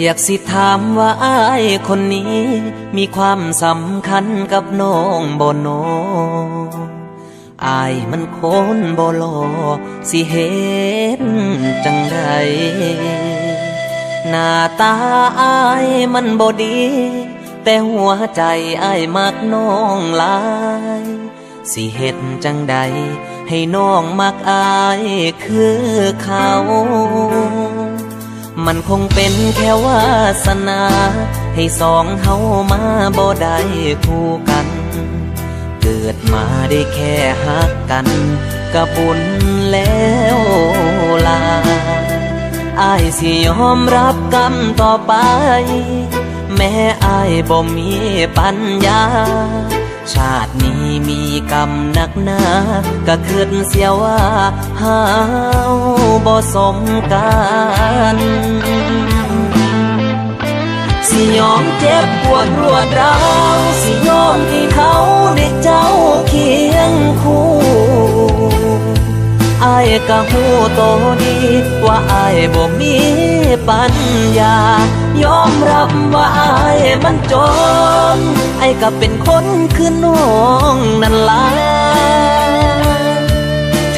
อยากสิถามว่าอายคนนี้ มีความสำคัญกับน้องบ่โนอายมันโคนบ่หลอสิเห็นจังใดหน้าตาอายมันบ่ดี แต่หัวใจอายมักน้องหลาย สิเฮ็ดจังใด ให้น้องมักอายคือเขา มันคงเป็นแค่วาสนา ให้สองเฮามาบ่ได้คู่กัน เกิดมาได้แค่หักกันก็บุญแล้วลาอายสิยอมรับกรรมต่อไป แม้อายบ่มีปัญญา ชาตินี้มีกรรมหนักหนาก็คืดเสียว่าหาวบ่สมกั น สิยอมเจ็บปวดรวดร้าวสิยอมที่เขาได้เจ้าเคียงคู่อายก็หูโตดี ว่าอายบ่มีปัญญา ยอมรับว่าอายมันจนไอ้ก็เป็นคนคือน้องนั่นล่ะ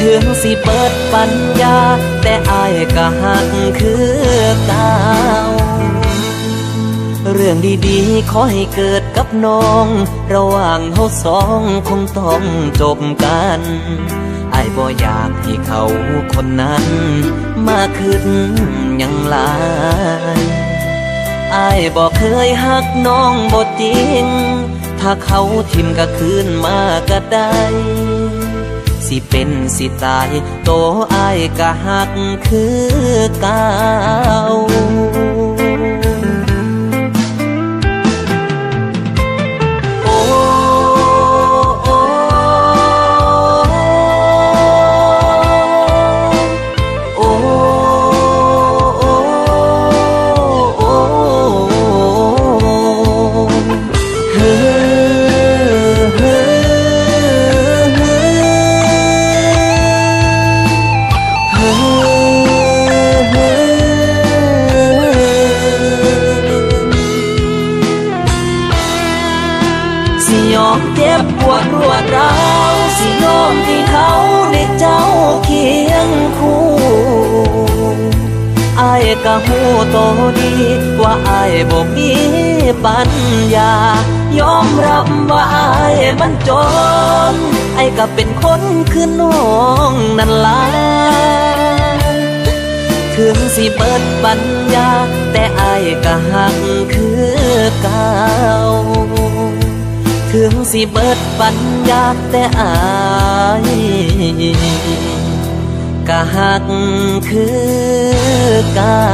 ถึงสิเปิดปัญญา แต่อายก็หักคือเก่าเรื่องดีๆ ขอให้เกิดกับน้อง ระหว่างเฮาสองคงต้องจบกันไอ้ายบ่อยากให้เขาคนนั้น มาขึ้นยังหลายไอ้ายบ่เคยหักน้องบ่จริง ถ้าเขาทิมก็คืนมาก็ได้ สิเป็นสิตาย โตอายก็หักคือเก่า สิยอมเจ็บปวดรวดร้าวสิยอมที่เขาได้เจ้าเคียงคู่อายก็หูโตดีว่าอายบ่มีปัญญายอมรับว่าอายมันจนไอ้ก็เป็นคนคือน้องนั่นล่ะถึงสิเปิดปัญญา แต่อายก็หักคือเก่า งสิเบิดปัญญาแต่อายกะหักคือเก่า